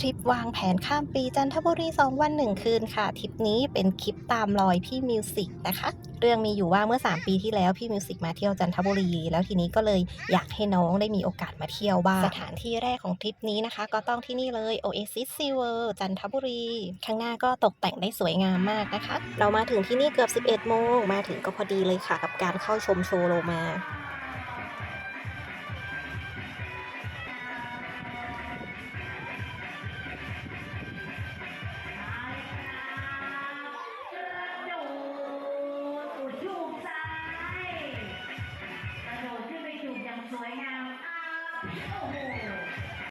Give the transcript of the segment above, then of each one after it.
ทริปวางแผนข้ามปีจันทบุรี 2 วัน 1 คืนค่ะทริปนี้เป็นคลิปตามรอยพี่มิวสิกนะคะ เรื่องมีอยู่ว่าเมื่อ 3 ปีที่แล้วพี่มิวสิกมาเที่ยวจันทบุรี แล้วทีนี้ก็เลยอยากให้น้องได้มีโอกาสมาเที่ยวบ้างสถานที่แรกของทริปนี้นะคะ ก็ต้องที่นี่เลย Oasis s e a w o r l d จันทบุรี ข้างหน้าก็ตกแต่งได้สวยงามมากนะคะ เรามาถึงที่นี่เกือบ 11 โมงมาถึงก็พอดีเลยค่ะ กับการเข้าชมโชว์โลมา อ้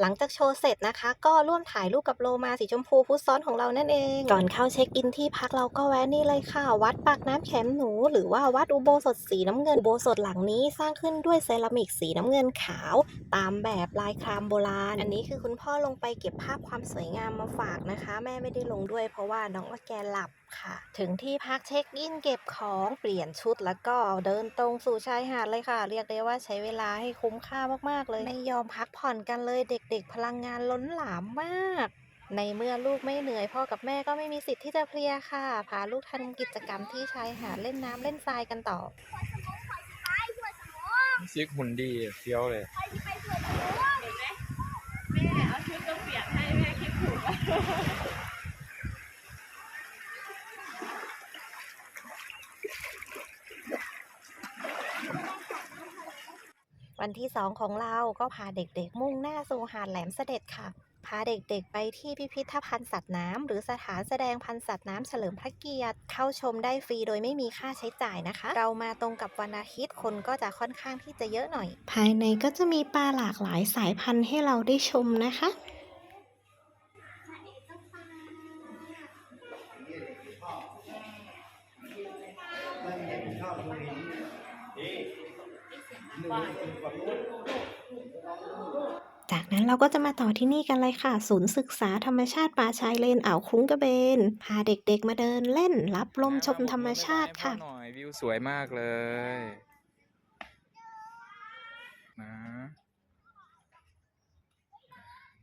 หลังจากโชว์เสร็จนะคะ ก็ร่วมถ่ายรูปกับโลมาสีชมพูพุทซ้อนของเรานั่นเอง ก่อนเข้าเช็คอินที่พักเราก็แวะนี่เลยค่ะ วัดปากน้ำแขมหนู หรือว่าวัดอุโบสถสีน้ำเงินอุโบสถหลังนี้สร้างขึ้นด้วยเซรามิกสีน้ำเงินขาว ตามแบบลายครามโบราณ อันนี้คือคุณพ่อลงไปเก็บภาพความสวยงามมาฝากนะคะ แม่ไม่ได้ลงด้วยเพราะว่าน้องว่าแกหลับ ค่ะ ถึงที่พักเช็คอินเก็บของเปลี่ยนชุดแล้วก็เดินตรงสู่ชายหาดเลยค่ะ เรียกได้ว่าใช้เวลาให้คุ้มค่ามากๆเลย ไม่ยอมพักผ่อนกันเลยเด็กๆ พลังงานล้นหลามมากในเมื่อลูกไม่เหนื่อยพ่อกับแม่ก็ไม่มีสิทธิ์ที่จะเพลียค่ะ พาลูกทำกิจกรรมที่ชายหาดเล่นน้ำเล่นทรายกันต่อซิกหุ่นดีเฟี้ยวเลยแม่เอาชุดกระเปียกให้แม่คิดถูก วันที่ 2 ของเราก็พาเด็กๆ มุ่งหน้าสู่หาดแหลมเสด็จค่ะ พาเด็กๆ ไปที่พิพิธภัณฑ์สัตว์น้ำหรือสถานแสดงพันธุ์สัตว์น้ำเฉลิมพระเกียรติ เข้าชมได้ฟรีโดยไม่มีค่าใช้จ่ายนะคะ เรามาตรงกับวันอาทิตย์คนก็จะค่อนข้างที่จะเยอะหน่อย ภายในก็จะมีปลาหลากหลายสายพันธุ์ให้เราได้ชมนะคะ จากนั้นเราก็จะมาต่อที่นี่กันเลยค่ะ ศูนย์ศึกษาธรรมชาติป่าชายเลนอ่าวคุ้งกระเบน พาเด็กๆมาเดินเล่นรับลมชมธรรมชาติค่ะหน่อยวิวสวยมากเลยนะ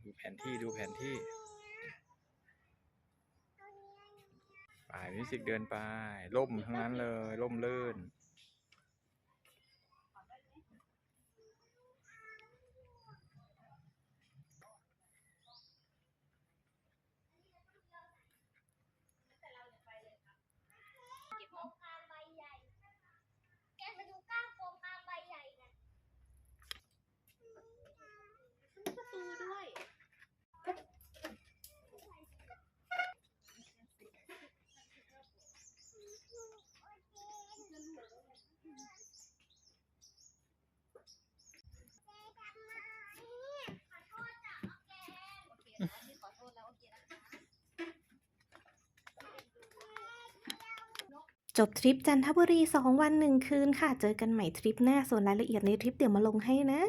ดูแผนที่ดูแผนที่ไปมิวสิกเดินไปล่มทั้งนั้นเลยล่มลื่น แกมาดูก้างโฟมอาใบใหญ่นะ ประตูด้วย จบทริปจันทบุรี 2 วัน 1 คืนค่ะ เจอกันใหม่ทริปหน้าส่วนรายละเอียดในทริปเดี๋ยวมาลงให้นะ